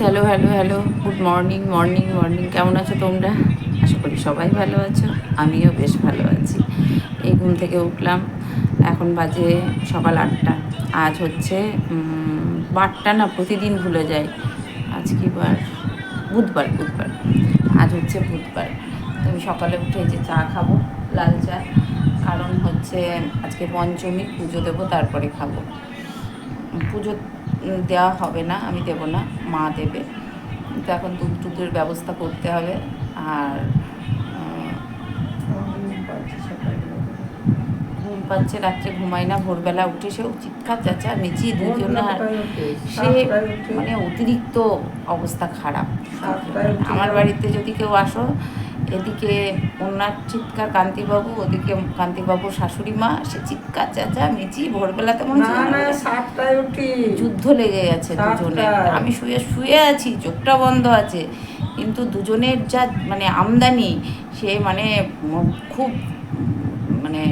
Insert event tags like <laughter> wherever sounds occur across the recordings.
Hello hello hello good morning morning morning কেমন আছো তোমরা? আশা করি সবাই ভালো আছো। আমিও বেশ ভালো আছি। এই ঘুম থেকে উঠলাম। এখন বাজে সকাল আটটা। আজ হচ্ছে বারটা না, প্রতিদিন ভুলে যাই। আজ কি বার? বুধবার বুধবার। আজ হচ্ছে বুধবার। আমি সকালে উঠে যে চা খাব, লাল চা। কারণ হচ্ছে, আজকে পঞ্চমী, পুজো দেবো, তারপরে খাব। পুজো দেওয়া হবে না আমি দেবো না মা দেবে। তো এখন দুধ টুধের ব্যবস্থা করতে হবে আর ঘুম পাচ্ছে রাত্রে ঘুমাই না ভোরবেলা উঠে সেও চিৎকার চাচা মেচি দুজনে আর সে মানে অতিরিক্ত অবস্থা খারাপ। আমার বাড়িতে যদি কেউ আসো এদিকে ওনার চিৎকার কান্তিবাবু ওদিকে কান্তিবাবুর শাশুড়ি মা সে চিৎকার চাচা মেচি ভোরবেলা তেমন না না সাতটায় উঠি। যুদ্ধ লেগে গেছে দুজনে। আমি শুয়ে শুয়ে আছি চোখটা বন্ধ আছে। কিন্তু দুজনের যা মানে আমদানি সে মানে খুব মানে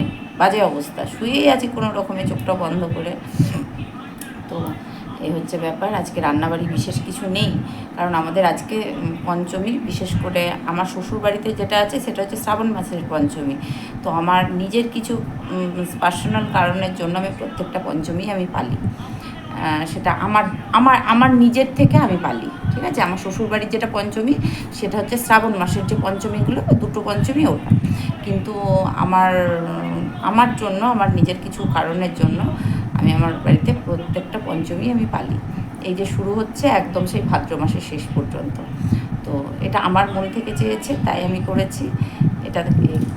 বাজে অবস্থা। শুয়েই আছি কোনো রকমে চোখটা বন্ধ করে। তো এই হচ্ছে ব্যাপার। আজকে রান্নাবাড়ি বিশেষ কিছু নেই, কারণ আমাদের আজকে পঞ্চমী। বিশেষ করে আমার শ্বশুর বাড়িতে যেটা আছে সেটা হচ্ছে শ্রাবণ মাসের পঞ্চমী। তো আমার নিজের কিছু পার্সোনাল কারণের জন্য আমি প্রত্যেকটা পঞ্চমী আমি পালি। সেটা আমার আমার আমার নিজের থেকে আমি পালি, ঠিক আছে? আমার শ্বশুর বাড়ির যেটা পঞ্চমী, সেটা হচ্ছে শ্রাবণ মাসের যে পঞ্চমীগুলো দুটো পঞ্চমী ওটা। কিন্তু আমার আমার জন্য, আমার নিজের কিছু কারণের জন্য আমি আমার বাড়িতে প্রত্যেকটা পঞ্চমী আমি পালি। এই যে শুরু হচ্ছে একদম সেই ভাদ্র মাসের শেষ পর্যন্ত। তো এটা আমার মন থেকে চেয়েছে, তাই আমি করেছি। এটা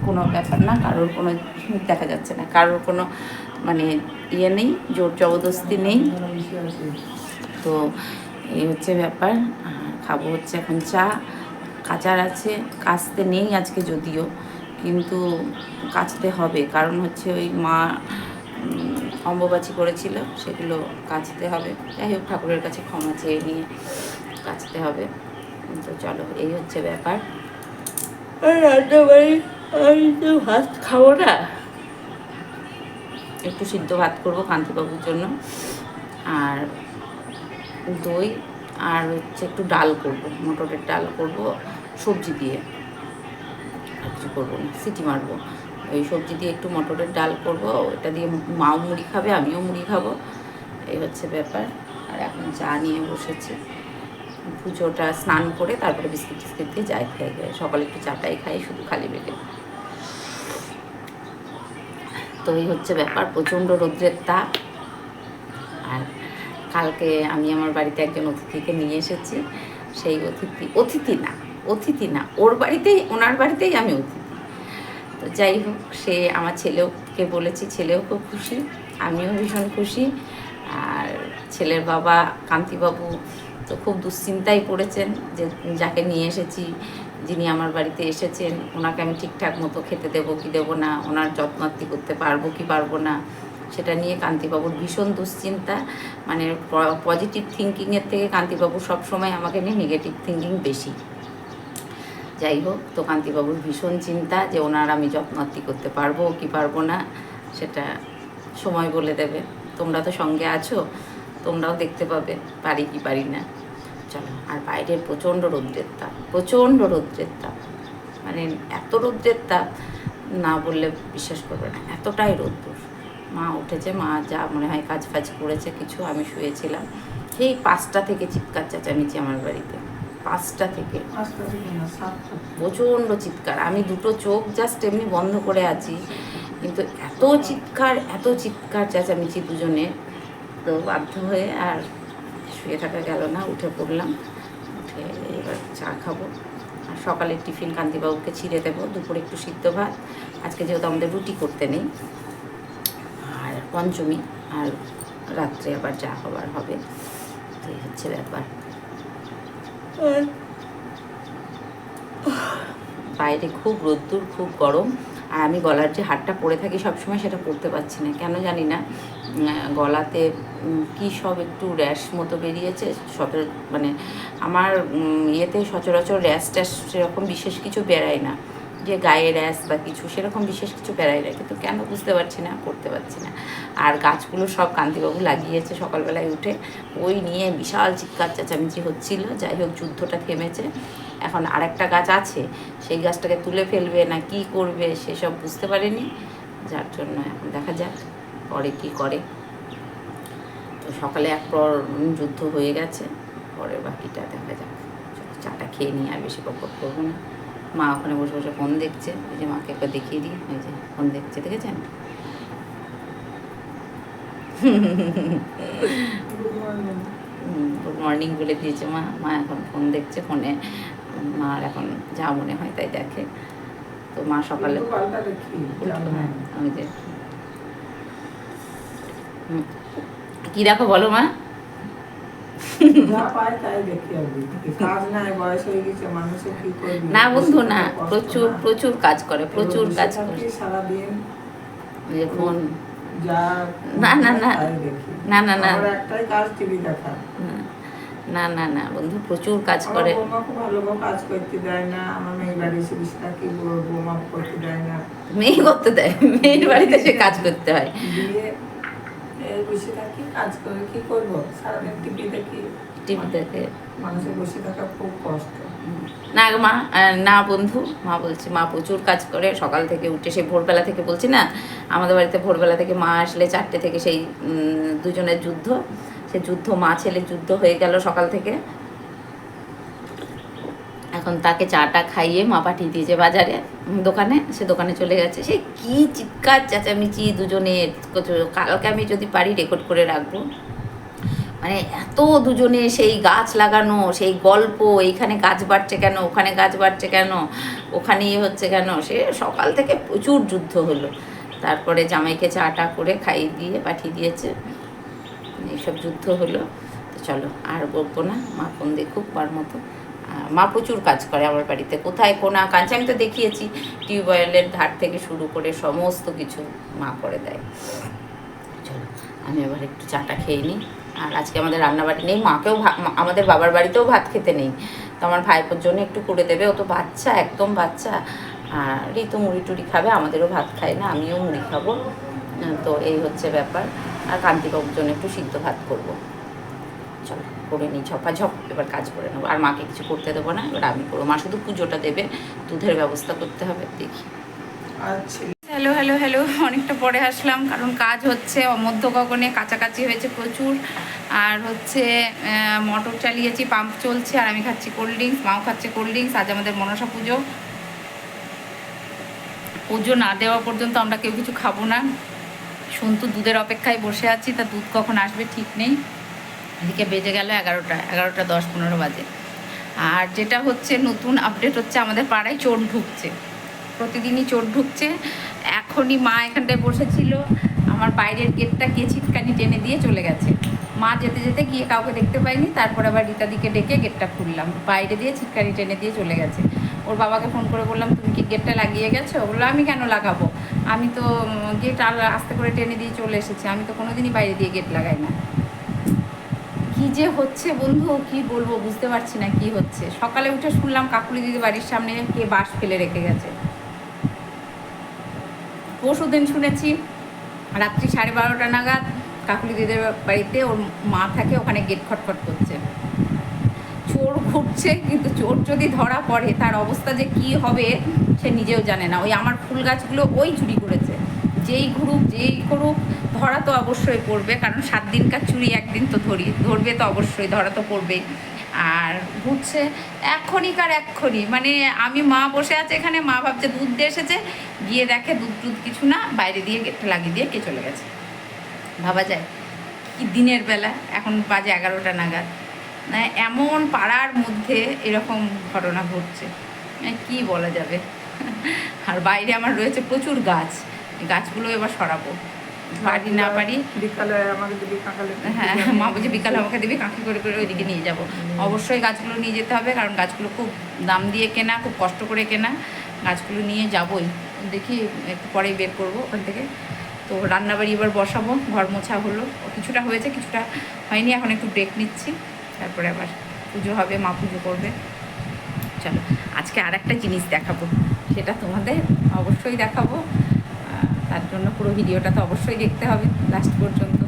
কোনো ব্যাপার না, কারোর কোনো <laughs> দেখা যাচ্ছে না। কারোর কোনো মানে ইয়ে নেই, জোর জবরদস্তি নেই। তো এই হচ্ছে ব্যাপার। খাব হচ্ছে এখন চা। কাচার আছে, কাচতে নেই আজকে যদিও। কিন্তু কাচতে হবে, কারণ হচ্ছে ওই মা অম্বুবাচি করেছিল সেগুলো কাচতে হবে। যাই হোক ঠাকুরের কাছে ক্ষমা চেয়ে নিয়ে কাচতে হবে। তো চলো এই হচ্ছে ব্যাপার। রান্নাবাড়ি আমি তো ভাত খাব না। একটু সিদ্ধ ভাত করব কান্তিবাবুর জন্য। আর দই আর হচ্ছে একটু ডাল করব মটরের ডাল করব সবজি দিয়ে। আর কিছু করব না সিটি মারবো। ওই সবজি দিয়ে একটু মটরের ডাল করব, ওটা দিয়ে মাও মুড়ি খাবে, আমিও মুড়ি খাব। এই হচ্ছে ব্যাপার। আর এখন চা নিয়ে বসেছি। পুজোটা স্নান করে তারপরে বিস্কিট টিস্কিট দিয়ে যাই খেয়ে গিয়ে সকালে একটু চাটাই খাই, শুধু খালি পেটে। তো এই হচ্ছে ব্যাপার, প্রচণ্ড রৌদ্রের তাপ। আর কালকে আমি আমার বাড়িতে একজন অতিথিকে নিয়ে এসেছি। সেই অতিথি অতিথি না অতিথি না, ওর বাড়িতেই, ওনার বাড়িতেই আমি অতিথি। তো যাই হোক, সে আমার ছেলেওকে বলেছি, ছেলেও খুব খুশি, আমিও ভীষণ খুশি। আর ছেলের বাবা কান্তিবাবু তো খুব দুশ্চিন্তায় পড়েছেন যে যাকে নিয়ে এসেছি, যিনি আমার বাড়িতে এসেছেন, ওনাকে আমি ঠিকঠাক মতো খেতে দেবো কি দেবো না, ওনার যত্নার্থী করতে পারব কি পারব না, সেটা নিয়ে কান্তিবাবুর ভীষণ দুশ্চিন্তা। মানে পজিটিভ থিঙ্কিংয়ের থেকে কান্তিবাবু সবসময় আমাকে নিয়ে নেগেটিভ থিঙ্কিং বেশি। যাই হোক তো কান্তিবাবুর ভীষণ চিন্তা যে ওনার আমি যত্নার্থী করতে পারব কি পারব না, সেটা সময় বলে দেবে। তোমরা তো সঙ্গে আছো, তোমরাও দেখতে পাবে, পারি কি পারি না। চলো, আর বাইরের প্রচণ্ড রৌদ্রের তাপ, প্রচণ্ড রৌদ্রের তাপ। মানে এত রৌদ্রের তাপ, না বললে বিশ্বাস করবে না, এতটাই রৌদ্র। মা উঠেছে, মা যা মনে হয় কাজ ফাজ করেছে, কিছু আমি শুয়েছিলাম। সেই পাঁচটা থেকে চিৎকার চেঁচামেচি আমার বাড়িতে। পাঁচটা থেকে। প্রচণ্ড চিৎকার। আমি দুটো চোখ জাস্ট এমনি বন্ধ করে আছি। কিন্তু এত চিৎকার এত চিৎকার চেঁচামেচি দুজনে। তো বাধ্য হয়ে আর শুয়ে থাকা গেল না উঠে পড়লাম। উঠে এবার চা খাব। আর সকালে টিফিন কান্তিবাবুকে ছিঁড়ে দেবো। দুপুরে একটু সিদ্ধ ভাত। আজকে যেহেতু আমাদের রুটি করতে নেই। আর পঞ্চমী। আর রাত্রে আবার চা খাবার হবে। তো এই হচ্ছে ব্যাপার। বাইরে খুব রোদ্দুর, খুব গরম। আর আমি গলার যে হাটটা পরে থাকি সবসময় সেটা পরতে পারছি না। কেন জানি না গলাতে কি সব একটু র্যাশ মতো বেরিয়েছে সচর মানে আমার ইয়েতে সচরাচর র্যাশ ট্যাশ সেরকম বিশেষ কিছু বেড়ায় না। যে গায়ে র্যাশ বা কিছু, সেরকম বিশেষ কিছু প্যারাই না কিন্তু কেন বুঝতে পারছি না, করতে পারছি না। আর গাছগুলো সব কান্তিবাবু লাগিয়েছে সকালবেলায় উঠে। ওই নিয়ে বিশাল চিৎকার চেঁচামেচি হচ্ছিল। যাই হোক, যুদ্ধটা থেমেছে। এখন আরেকটা গাছ আছে। সেই গাছটাকে তুলে ফেলবে না কি করবে, সেসব বুঝতে পারেনি। যার জন্য এখন দেখা যাক, পরে কি করে। তো সকালে এক পর যুদ্ধ হয়ে গেছে। পরে বাকিটা দেখা যাক। চাটা খেয়ে নিয়ে আর বেশি বকবক করব না। মা ওখানে বসে বসে ফোন দেখছে ওই যে মাকে একবার দেখিয়ে দিই ওই যে ফোন দেখছে দেখেছেন গুড মর্নিং বলে দিয়েছে মা মা এখন ফোন দেখছে ফোনে মার এখন যা মনে হয় তাই দেখে তো মা সকালে কিন্তু পাল্টা দেখি, জানো না। ওই যে হুম। কি দেখো বলো মা না বন্ধু না প্রচুর প্রচুর কাজ করে প্রচুর কাজ করে। না, না, না। না, না, না। একটাই কাজ টিভি দেখা। না না না বন্ধু প্রচুর কাজ করে। ভালো কাজ করতে দেয় না। আমার মেয়ে বাড়ি এসে বসে থাকি করতে দেয় না। মেয়ে করতে দেয় মেয়ের বাড়িতে সে কাজ করতে হয়। দিয়ে বসে থাকি কাজ করে কি করব? সারাদিন টিভি দেখি। টিভি দেখে। মানুষের বসে থাকা খুব কষ্ট। না মা না বন্ধু মা বলছে মা প্রচুর কাজ করে সকাল থেকে উঠে সেই ভোরবেলা থেকে বলছি না আমাদের বাড়িতে ভোরবেলা থেকে মা আসলে চারটে থেকে সেই দুজনের যুদ্ধ সে যুদ্ধ মা ছেলে যুদ্ধ হয়ে গেল সকাল থেকে। এখন তাকে চাটা খাইয়ে মা পাঠিয়ে দিয়েছে বাজারে, দোকানে, সে দোকানে চলে গেছে। সে কি চিৎকার চেঁচামেচি দুজনের কত- কালকে আমি যদি পারি রেকর্ড করে রাখব। মানে এত দুজনে সেই গাছ লাগানো, সেই গল্প, এইখানে গাছ বাড়ছে কেন, ওখানে গাছ বাড়ছে কেন, ওখানে ইয়ে হচ্ছে কেন, সে সকাল থেকে প্রচুর যুদ্ধ হলো। তারপরে জামাইকে চাটা করে খাইয়ে দিয়ে পাঠিয়ে দিয়েছে। এইসব যুদ্ধ হলো। তো চলো, আর বলব না, মা ফোন দেখুক বার মতো। মা প্রচুর কাজ করে আমার বাড়িতে। কোথায়, কোনা, কাঁচা, আমি তো দেখিয়েছি। টিউবওয়েলের ধার থেকে শুরু করে সমস্ত কিছু মা করে দেয়। চলো, আমি এবার একটু চাটা খেয়ে নিই। আর আজকে আমাদের রান্নাবাড়ি নেই, মাকেও আমাদের বাবার বাড়িতেও ভাত খেতে নেই। তো আমার ভাইপোর জন্য একটু করে দেবে, ও তো বাচ্চা, একদম বাচ্চা। আর ঋতু মুড়ি টুড়ি খাবে, আমাদেরও ভাত খায় না, আমিও মুড়ি খাব। তো এই হচ্ছে ব্যাপার। আর কান্তিবাবুর জন্য একটু সিদ্ধ ভাত করব। চলো। করে নিই ঝপাঝপ এবার কাজ করে নেব। আর মাকে কিছু করতে দেবো না এবার আমি করব। মা শুধু পুজোটা দেবে দুধের ব্যবস্থা করতে হবে দেখি। আচ্ছা। হ্যালো হ্যালো হ্যালো অনেকটা পরে আসলাম কারণ কাজ হচ্ছে মধ্য গগনে কাছাকাছি হয়েছে প্রচুর। আর হচ্ছে মোটর চালিয়েছি পাম্প চলছে আর আমি খাচ্ছি কোল্ড ড্রিঙ্কস মাও খাচ্ছে কোল্ড ড্রিঙ্কস আজ আমাদের মনসা পুজো। পুজো না দেওয়া পর্যন্ত আমরা কেউ কিছু খাব না। সন্তু দুধের অপেক্ষায় বসে আছি তা দুধ কখন আসবে ঠিক নেই। এদিকে বেজে গেল এগারোটা এগারোটা দশ পনেরো বাজে। আর যেটা হচ্ছে নতুন আপডেট হচ্ছে আমাদের পাড়ায় চোর ঢুকছে। প্রতিদিনই চোর ঢুকছে। এখনই মা এখানটায় বসেছিল। আমার বাইরের গেটটা কে ছিটকানি টেনে দিয়ে চলে গেছে। মা যেতে যেতে গিয়ে কাউকে দেখতে পাইনি। তারপর আবার রীতাদিকে ডেকে গেটটা খুললাম। বাইরে দিয়ে ছিটকানি টেনে দিয়ে চলে গেছে। ওর বাবাকে ফোন করে বললাম, তুমি কি গেটটা লাগিয়ে গেছো? বলল, আমি কেন লাগাবো? আমি তো গেট আর আস্তে করে টেনে দিয়ে চলে এসেছি। আমি তো কোনোদিনই বাইরে দিয়ে গেট লাগাই না। কি যে হচ্ছে বন্ধু? কি বলব? বুঝতে পারছি না কি হচ্ছে। সকালে উঠে শুনলাম কাকুলি দিদি বাড়ির সামনে কে বাঁশ ফেলে রেখে গেছে। পরশু দিন শুনেছি, রাত্রি সাড়ে বারোটা নাগাদ কাকুলি দিদির বাড়িতে ওর মা থাকে, ওখানে গেট খটখট করছে। চোর ঘুরছে, কিন্তু চোর যদি ধরা পড়ে, তার অবস্থা যে কি হবে সে নিজেও জানে না। ওই আমার ফুল গাছগুলো ওই চুরি করেছে। যেই ঘুরুক, যেই করুক, ধরা তো অবশ্যই পড়বে, কারণ সাত দিনকার চুরি একদিন তো ধরি, ধরবে তো অবশ্যই, ধরা তো পড়বেই। আর ঘুরছে এক্ষণিকার এক্ষণি মানে আমি মা বসে আছে এখানে, মা ভাবছে দুধ দিয়ে এসেছে, গিয়ে দেখে দুধ টুধ কিছু না, বাইরে দিয়ে গেটটা লাগিয়ে দিয়ে কে চলে গেছে। ভাবা যায় কি দিনের বেলা, এখন বাজে এগারোটা নাগাদ। মানে এমন পাড়ার মধ্যে এরকম ঘটনা ঘটছে মানে কি বলা যাবে? আর বাইরে আমার রয়েছে প্রচুর গাছ। গাছগুলো এবার সরাবো। পারি না পারি বিকালে আমাকে দিবি কাকালে হ্যাঁ মা বলছে বিকালে আমাকে দিবি কাঁকি করে করে ওইদিকে নিয়ে যাব। অবশ্যই গাছগুলো নিয়ে যেতে হবে কারণ গাছগুলো খুব দাম দিয়ে কেনা খুব কষ্ট করে কেনা। গাছগুলো নিয়ে যাবই। দেখি একটু পরেই বের করব ওখান থেকে। তো রান্নাবাড়ি এবার বসাবো ঘর মোছা হলো। কিছুটা হয়েছে কিছুটা হয়নি এখন একটু ব্রেক নিচ্ছি। তারপরে আবার পুজো হবে মা পুজো করবে। চলো আজকে আর একটা জিনিস দেখাবো। সেটা তোমাদের অবশ্যই দেখাবো। তার জন্য পুরো ভিডিওটা তো অবশ্যই দেখতে হবে লাস্ট পর্যন্ত।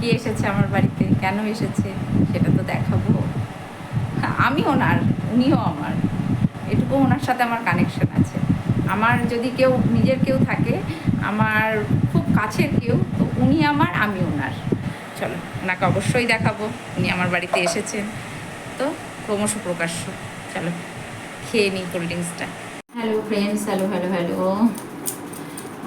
কে এসেছে আমার বাড়িতে? কেন এসেছে? সেটা তো দেখাবো। হ্যাঁ, আমি ওনার উনিও আমার। এটুকু ওনার সাথে আমার কানেকশন আছে। আমার যদি কেউ নিজের কেউ থাকে আমার খুব কাছের কেউ তো উনি আমার আমি ওনার। চলো ওনাকে অবশ্যই দেখাবো উনি আমার বাড়িতে এসেছেন। তো ক্রমশ প্রকাশ্য। চলো খেয়ে নিই cold ড্রিঙ্কসটা hello friends hello hello hello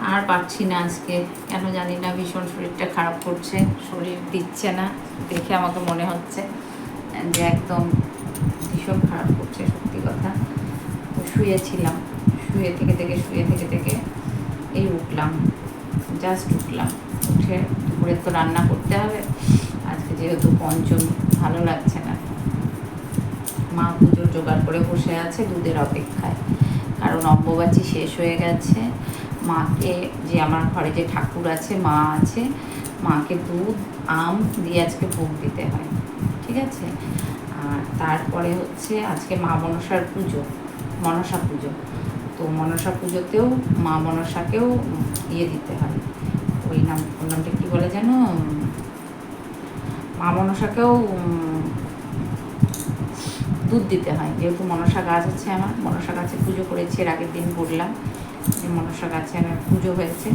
আর পারছি না আজকে। কেন জানি না, ভীষণ শরীরটা খারাপ করছে। শরীর দিচ্ছে না, দেখে আমাকে মনে হচ্ছে যে একদম ভীষণ খারাপ করছে, সত্যি কথা। তো শুয়েছিলাম, শুয়ে থেকে থেকে, শুয়ে থেকে থেকে এই উঠলাম জাস্ট উঠলাম। উঠে দুপুরে তো রান্না করতে হবে, আজকে যেহেতু পঞ্চম, ভালো লাগছে না। মা পুজোর জোগাড় করে বসে আছে দুধের অপেক্ষায়, কারণ অম্বুবাচী শেষ হয়ে গেছে। মাকে, যে আমার ঘরে যে ঠাকুর আছে, মা আছে, মাকে দুধ, আম দিয়ে আজকে ভোগ দিতে হয়, ঠিক আছে? আর তারপরে হচ্ছে আজকে মা মনসার পুজো, মনসা পুজো। তো মনসা পুজোতেও মা মনসাকেও ইয়ে দিতে হয়। ওই নাম, ওর নামটা কী বলে যেন মা মনসাকেও দুধ দিতে হয়। যেহেতু মনসা গাছ আছে আমার, মনসা গাছে পুজো করেছি, এর আগের দিন বললাম। মনসা গাছে আমার পুজো হয়েছে।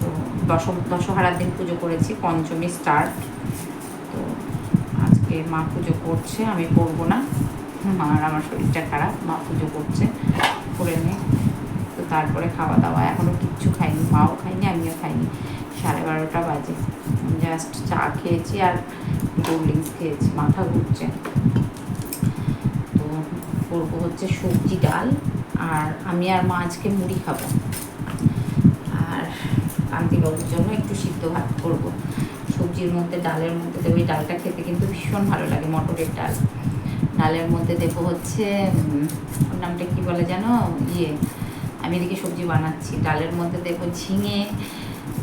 তো দশ দশহারার দিন পুজো করেছি, পঞ্চমী স্টার্ট তো আজকে মা পুজো করছে, আমি করব না। মার আমার শরীরটা খারাপ, মা পুজো করছে, করে নে। তো তারপরে খাওয়া দাওয়া এখনও কিচ্ছু খাইনি, মাও খাইনি, আমিও খাইনি। সাড়ে বারোটা বাজে। জাস্ট চা খেয়েছি আর কোল্ড ড্রিঙ্কস খেয়েছি, মাথা ঘুরছে। তো করব হচ্ছে সবজি ডাল। আর আমি আর মা আজকে মুড়ি খাব। আর কান্তিবাবুর জন্য একটু সিদ্ধ ভাত করব। সবজির মধ্যে, ডালের মধ্যে দেবো। এই ডালটা খেতে কিন্তু ভীষণ ভালো লাগে, মটরের ডাল। ডালের মধ্যে দেবো হচ্ছে নামটা কী বলে যেন ইয়ে আমি এদিকে সবজি বানাচ্ছি। ডালের মধ্যে দেবো ঝিঙে,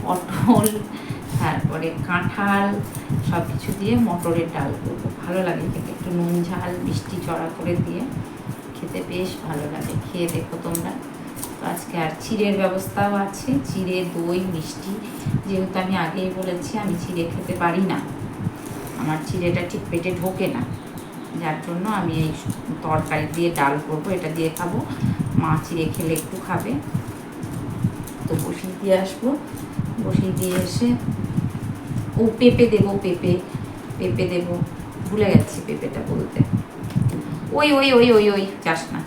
পটল, তারপরে কাঁঠাল সব কিছু দিয়ে মটরের ডাল করব। ভালো লাগে খেতে। একটু নুন, ঝাল, মিষ্টি, চড়া করে দিয়ে। খেতে বেশ ভালো লাগে। খেয়ে দেখো তোমরা। আজকে আর চিড়ের ব্যবস্থাও আছে। চিড়ে, দই, মিষ্টি, যেহেতু আমি আগেই বলেছি, আমি চিড়ে খেতে পারি না। আমার চিড়েটা ঠিক পেটে ঢোকে না। যার জন্য আমি এই তরকারি দিয়ে ডাল করব, এটা দিয়ে খাব। মা চিড়ে খেলে একটু খাবে। তো বসিয়ে দিয়ে আসব। বসিয়ে দিয়ে এসে ও পেঁপে দেবো, পেঁপে পেঁপে দেবো। ভুলে গেছি পেঁপেটা বলতে। ওই ওই ওই ওই ওই চাস না।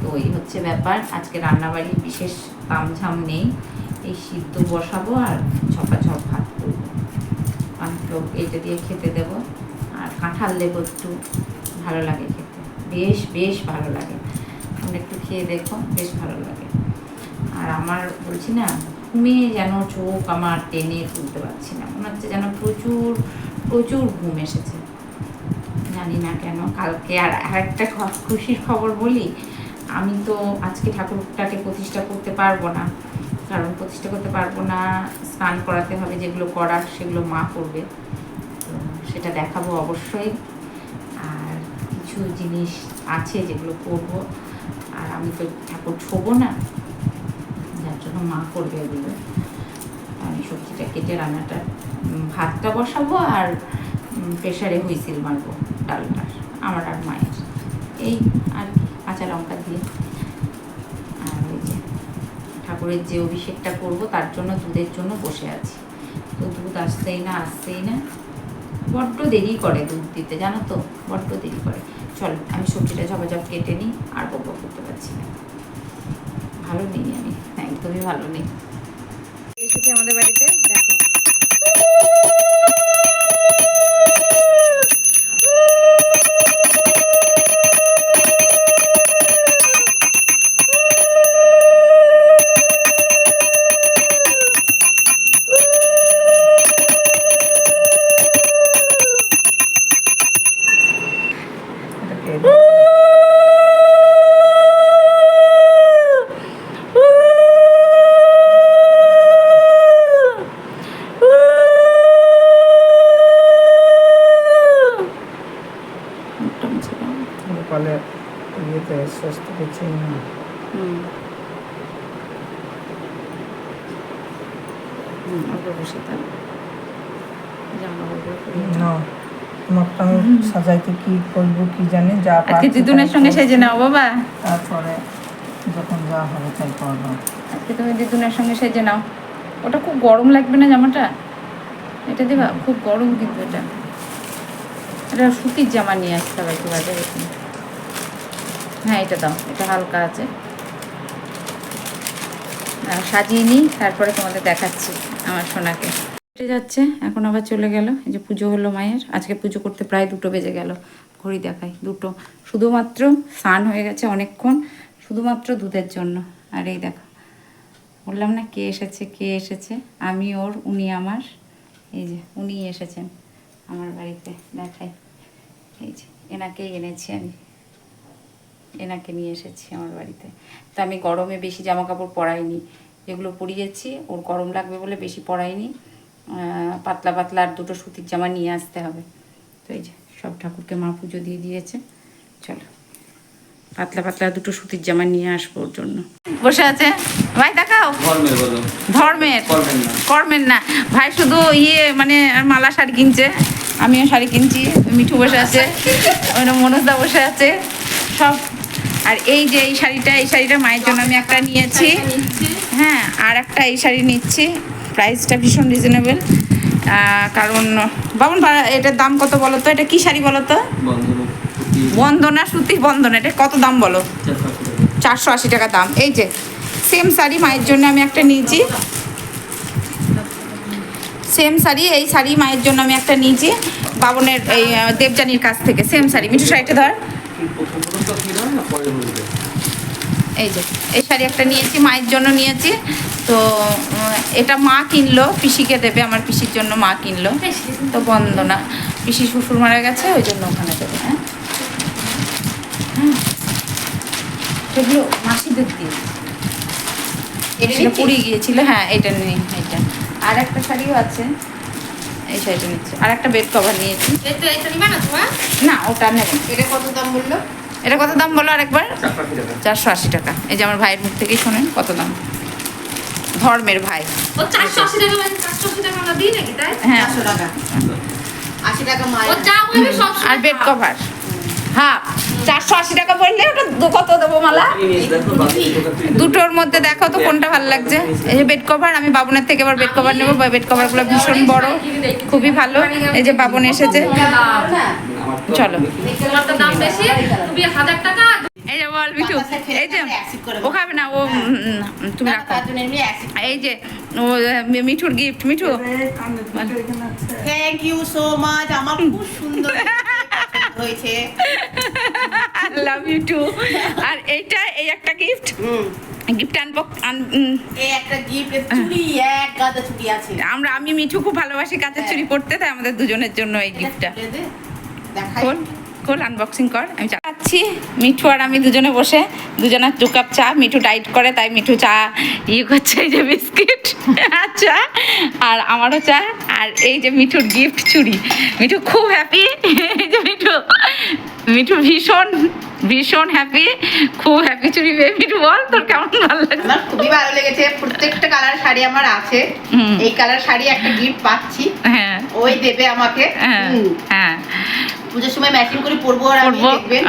তো ওই হচ্ছে ব্যাপার। আজকে রান্নাবাড়ির বিশেষ তামঝাম নেই। এই সিদ্ধ বসাবো আর ছপা ছপ ভাত করব। তো এইটা দিয়ে খেতে দেবো। আর কাঁঠাল দেবো একটু। ভালো লাগে খেতে। বেশ বেশ ভালো লাগে। তোমরা একটু খেয়ে দেখো। বেশ ভালো লাগে। আর আমার বলছি না ঘুমিয়ে যেন চোখ আমার টেনে তুলতে পারছি না। মনে হচ্ছে যেন প্রচুর প্রচুর ঘুম এসেছে। জানি না কেন, কালকে আর আরেকটা খুশির খবর বলি, আমি তো আজকে ঠাকুরটাকে প্রতিষ্ঠা করতে পারব না। কারণ প্রতিষ্ঠা করতে পারব না, স্নান করাতে হবে, যেগুলো করার সেগুলো মা করবে। তো সেটা দেখাবো অবশ্যই। আর কিছু জিনিস আছে যেগুলো করব। আর আমি তো ঠাকুর ছোবো না, যার জন্য মা করবে এগুলো। আমি সবজিটা কেটে রান্নাটা ভাতটা বসাবো আর প্রেশারে হুইসিল মারবো। ডালটার আমার আর মায়ের। এই আর কাঁচা লঙ্কা দিয়ে। আর ওই যে ঠাকুরের যে অভিষেকটা করব, তার জন্য দুধের জন্য বসে আছি। তো দুধ আসতেই না আসতেই না। বড্ড দেরি করে দুধ দিতে, জানো তো? বড্ড দেরি করে। চলো, আমি সবজিটা ঝপাঝপ কেটে নিই, আর বকবক করতে পারছি না। ভালো নেই আমি, একদমই ভালো নেই। এসেছে আমাদের বাড়িতে, দেখো। এটা খেয়ে নাও। মুখটা মুছে দাও। সকালে ইয়েতে স্বস্তি পেয়েছি না হুম বসে থাক জামা কাপড় পরে না তোমারটা সাজাইতে কি করব কি জানি যা আজকে দিদুনের সঙ্গে সেজে নাও বাবা। তারপরে যখন যা হবে তাই করব। আজকে তুমি দিদুনের সঙ্গে সেজে নাও। ওটা খুব গরম লাগবে না জামাটা? এটা দেবা? খুব গরম কিন্তু এটা। এটা সুতির জামা নিয়ে আসতে হবে একটু বাজারে। হ্যাঁ এটা দাও। এটা হালকা আছে। আর সাজিয়ে নিই তারপরে তোমাদের দেখাচ্ছি আমার সোনাকে। হেঁটে যাচ্ছে, এখন আবার চলে গেল। এই যে পুজো হলো মায়ের, আজকে পুজো করতে প্রায় দুটো বেজে গেল, ঘড়ি দেখাই দুটো। শুধুমাত্র স্নান হয়ে গেছে অনেকক্ষণ, শুধুমাত্র দুধের জন্য। আর এই দেখো, বললাম না কে এসেছে কে এসেছে? আমি, ওর, উনি আমার। এই যে, উনি এসেছেন আমার বাড়িতে, দেখাই। এই যে, এনাকেই এনেছি আমি। এনাকে নিয়ে এসেছি আমার বাড়িতে। তো আমি গরমে বেশি জামা কাপড় পরাইনি। যেগুলো পরিয়েছি, ওর গরম লাগবে বলে বেশি পরাইনি। পাতলা পাতলা আর দুটো সুতির জামা নিয়ে আসতে হবে। তো এই যে সব ঠাকুরকে মা পুজো দিয়ে দিয়েছে। চলো পাতলা পাতলা দুটো সুতির জামা নিয়ে আসব ওর জন্য। বসে আছে? ভাই দেখাও। ধর্মের কর্মের না। ভাই শুধু ইয়ে মানে মালা শাড়ি কিনছে। আমিও শাড়ি কিনছি। মিঠু বসে আছে। মনোজদা বসে আছে। সব। আর এই যে এই শাড়িটা এই শাড়িটা মায়ের জন্য আমি একটা নিয়েছি। হ্যাঁ আর একটা এই শাড়ি নিচ্ছি। প্রাইসটা ভীষণ রিজনেবল কারণ বাবন এটার দাম কত বলো তো? এটা কি শাড়ি বলো তো? বন্ধন বন্দনা সুতি বন্দনা এটা কত দাম বলো? চারশো আশি টাকা দাম। এই যে সেম শাড়ি মায়ের জন্য আমি একটা নিয়েছি। সেম শাড়ি এই শাড়ি মায়ের জন্য আমি একটা নিয়েছি। বাবনের এই আহ, দেবযানীর কাছ থেকে সেম শাড়ি। মিঠু শাড়িটা ধর। এই যে এই শাড়ি একটা নিয়েছি মায়ের জন্য নিয়েছি। তো এটা মা কিনলো পিসিকে দেবে আমার পিসির জন্য মা কিনলো। তো বন্দনা পিসি শ্বশুর মারা গেছে ওই জন্য ওখানে দেবে হ্যাঁ? হ্যাঁ সেগুলো মাসিদের দিয়ে। এটা গিয়েছিল হ্যাঁ এটা নেই এটা। আর একটা শাড়িও আছে এই শাড়িটা নিচ্ছি। আর একটা বেড কভার নিয়েছি। এটা এটা নিবা না না ওটা নেব। এটা কত দাম বলল? এটা কত দাম বলো আরেকবার? চারশো আশি টাকা। এই যে আমার ভাইয়ের মুখ থেকেই শোনেন কত দাম। ধর্মের ভাই। ও চারশো আশি টাকা মানে চারশো আশি টাকা আমরা দিই নাকি তাই? হ্যাঁ। টাকা। আশি টাকা মাল ও যা বলবে সব আর বেড কভার হ্যাঁ চারশো আশি টাকা পড়লে ওটা কত দেবো মালা? দুটোর মধ্যে দেখো তো কোনটা ভালো লাগছে। এই যে বেড কভার আমি বাবনের থেকে এবার বেড কভার নেব বেড কভারগুলো ভীষণ বড় খুবই ভালো। এই যে বাবন এসেছে। চলো। দাম বেশি হাজার টাকা বল মিঠু এই যে ও খাবে না ও তুমি রাখো। এই যে ও মিঠুর gift Mithu. Thank you so much আমার খুব <laughs> সুন্দর হয়েছে। লাভ ইউ টু আর এইটা এই একটা গিফট গিফট আনবক এই একটা গিফট চুড়ি এক গাদা চুড়ি আছে। আমরা আমি মিঠু খুব ভালোবাসি কাঁচের চুরি পড়তে তাই আমাদের দুজনের জন্য এই গিফটটা দেখাই। খোল আনবক্সিং কর আমি চা খাচ্ছি। মিঠু আর আমি দুজনে বসে দুজনের দু কাপ চা মিঠু ডাইট করে তাই মিঠু চা ইয়ে করছে এই যে বিস্কিট চা আর আমারও চা আর এই যে মিঠুর গিফট চুড়ি মিঠু খুব হ্যাপি এই যে মিঠু মিঠু ভীষণ ভীষণ হ্যাপি খুব হ্যাপি চুরি পেয়ে মিঠু বল তোর কেমন ভালো লাগছে? আমার খুবই ভালো লেগেছে প্রত্যেকটা কালার শাড়ি আমার আছে। এই কালার শাড়ি একটা গিফট পাচ্ছি। হ্যাঁ। ওই দেবে আমাকে। হ্যাঁ হ্যাঁ। পুজোর সময় ম্যাচিং করে পরবো আর আমি দেখবেন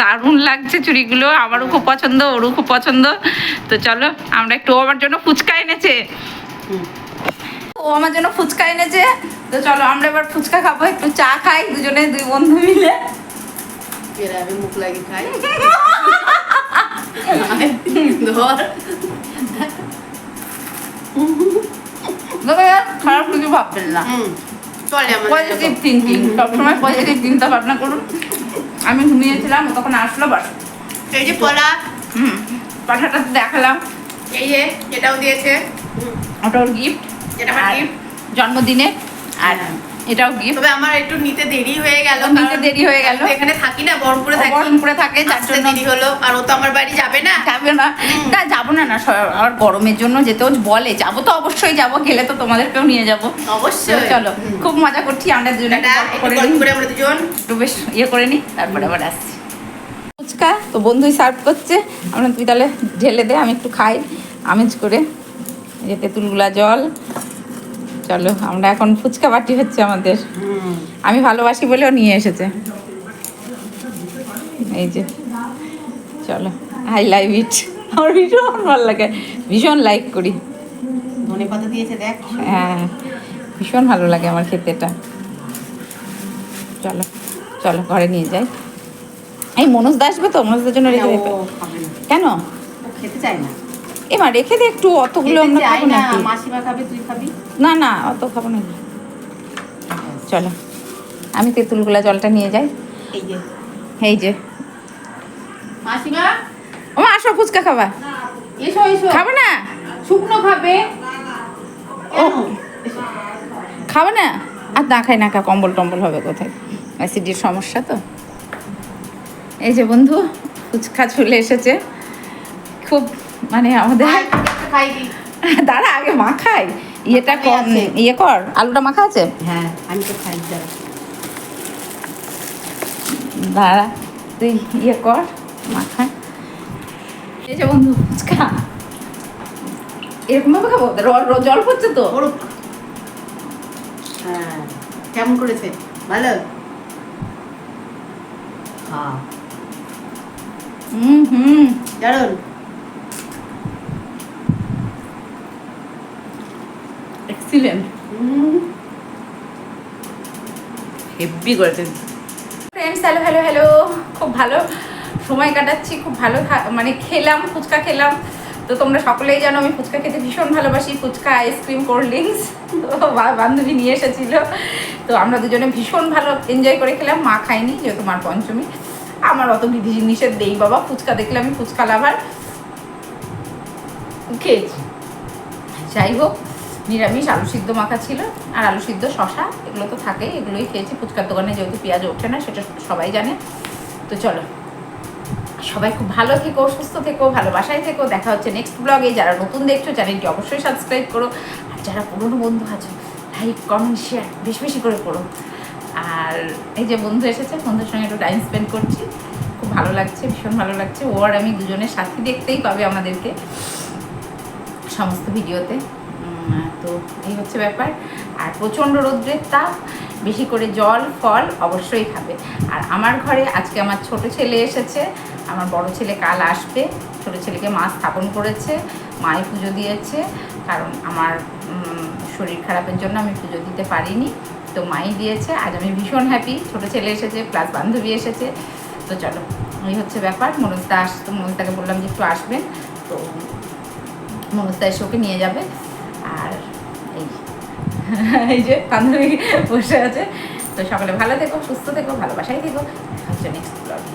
দারুণ লাগছে চুড়িগুলো আমারও খুব পছন্দ ওরও খুব পছন্দ তো চলো আমরা একটু আমার জন্য ফুচকা এনেছে ও আমার জন্য ফুচকা এনেছে তো চলো আমরা এবার ফুচকা খাব একটু চা খাই দুজনে দুই বন্ধু মিলে আমি মুখ লাগি খাই ধর খারাপ কিছু ভাববেন না চলে আমার পজিটিভ থিঙ্কিং সবসময় পজিটিভ চিন্তা ভাবনা করুন। আমি ঘুমিয়েছিলাম তখন আসলো বাস। এই যে পলা। হুম পাঠাটা দেখালাম। এই যে এটাও দিয়েছে। ওটা ওর গিফট এটা আমার জন্মদিনে। আর হ্যাঁ। এটাও গিফট তবে আমার একটু নিতে দেরি হয়ে গেল নিতে দেরি হয়ে গেল। এখানে থাকি না বহরমপুরে থাকি। বহরমপুরে থাকে যার জন্য দেরি হলো আর ও তো আমার বাড়ি যাবে না। যাবে না। না যাব না না আর গরমের জন্য যেতেও বলে যাব তো অবশ্যই যাব গেলে তো তোমাদেরকেও নিয়ে যাব। অবশ্যই। চলো খুব মজা করছি আমরা দুজনে একটু একটু করে করে আমরা দুজন। একটু বেশ ইয়ে করে নিই তারপরে আবার আসছি। ফুচকা তো বন্ধুই সার্ভ করছে। আমরা তুই তাহলে ঢেলে দে আমি একটু খাই। আমেজ করে এই যে তেঁতুলগুলা জল চলো আমরা এখন ফুচকা পার্টি হচ্ছে আমাদের। আমি ভালোবাসি বলেও নিয়ে এসেছে। এই যে চলো আই লাইভ ইট আমার ভীষণ ভালো লাগে ভীষণ লাইক করি। ধনে পাতা দিয়েছে দেখ। হ্যাঁ ভীষণ ভালো লাগে আমার খেতে এটা চলো চলো ঘরে নিয়ে যাই। এই মনোজ দা আসবে তো মনোজদের জন্য রেখে। কেন? খেতে চায় না। এবার রেখে দে একটু অতগুলো আমরা খাব না মাসিমা খাবে তুই খাবি? না না অত খাব না। চলো আমি তেঁতুলগুলা জলটা নিয়ে যাই। এই যে। এই যে। মাসিমা? ও আসো ফুচকা খাবা। এসো এসো। খাবে না? শুকনো খাবে। ও। খাবে না? আর না খাই না খা কম্বল টম্বল হবে কোথায়? অ্যাসিডির সমস্যা তো। এই যে বন্ধু ফুচকা চলে এসেছে। খুব মানে আমাদের। <laughs> দাঁড়া আগে মাখাই ইয়েটা আছে। ইয়ে কর। আলুটা মাখা আছে? হ্যাঁ আমি তো খাই দাঁড়া। তুই ইয়ে কর মাখা এই যে বন্ধু ফুচকা। এরকমভাবে খাব? জল পড়ছে তো? হ্যাঁ কেমন করেছে? ভালো? হ্যাঁ। হুম হুম। দারুণ এক্সিলেন্ট হেভি করেছেন ফ্রেন্ডস হ্যালো হ্যালো হ্যালো খুব ভালো সময় কাটাচ্ছি, খুব ভালো মানে খেলাম, ফুচকা খেলাম। তো তোমরা সকলেই জানো আমি ফুচকা খেতে ভীষণ ভালোবাসি, ফুচকা আইসক্রিম কোল্ড ড্রিঙ্কস তো বান্ধবী নিয়ে এসেছিল। তো আমরা দুজনে ভীষণ ভালো এনজয় করে খেলাম। মা খাইনি যেহেতু মার পঞ্চমী। আমার অত বিধি নিষেধ দেই বাবা, ফুচকা দেখলে আমি ফুচকা লাভার। খেয়েছি। যাই হোক। নিরামিষ, আলু সিদ্ধ মাখা ছিল। আর আলু সিদ্ধ শশা এগুলো তো থাকেই, এগুলোই খেয়েছি। ফুচকার দোকানে যেহেতু পেঁয়াজ ওঠে না, সেটা সবাই জানে। তো চলো, সবাই খুব ভালো থেকো, সুস্থ থেকো, ভালোবাসায় থেকো। দেখা হচ্ছে নেক্সট ব্লগে যারা নতুন দেখছ, চ্যানেলটি অবশ্যই সাবস্ক্রাইব করো। আর যারা পুরনো বন্ধু আছে লাইক কমেন্ট শেয়ার বেশি বেশি করে করো। আর এই যে বন্ধু এসেছে, বন্ধুর সঙ্গে একটু টাইম স্পেন্ড করছি। খুব ভালো লাগছে, ভীষণ ভালো লাগছে। ও আর আমি দুজনের সাথী দেখতেই পাবে আমাদেরকে সমস্ত ভিডিওতে তো এই হচ্ছে ব্যাপার। আর প্রচণ্ড রৌদ্রের তাপ, বেশি করে জল, ফল অবশ্যই খাবে। আর আমার ঘরে আজকে আমার ছোট ছেলে এসেছে, আমার বড় ছেলে কাল আসবে। ছোট ছেলেকে মা স্থাপন করেছে মাই পুজো দিয়েছে, কারণ আমার শরীর খারাপের জন্য আমি পুজো দিতে পারিনি, তো মাই দিয়েছে। আজ আমি ভীষণ হ্যাপি ছোট ছেলে এসেছে প্লাস বান্ধবী এসেছে। তো চলো, এই হচ্ছে ব্যাপার। মনোজদা আসতো মনোজদাকে বললাম যে একটু আসবেন, তো মনস্তা এসে ওকে নিয়ে যাবে। আর <laughs> এই যে বান্ধবী বসে আছে। তো সকালে ভালো থেকো, সুস্থ থেকো ভালোবাসাই থেকো। হচ্ছে নেক্সট ব্লগে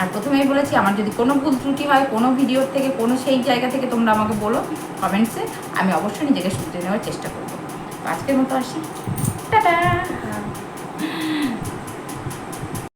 আর প্রথমেই বলেছি, আমার যদি কোনো ভুল ত্রুটি হয়, কোনো ভিডিওর থেকে, কোনো সেই জায়গা থেকে তোমরা আমাকে বলো কমেন্টসে আমি অবশ্যই নিজেকে শুধরে নেওয়ার চেষ্টা করব। আজকের মতো আসি। টাটা!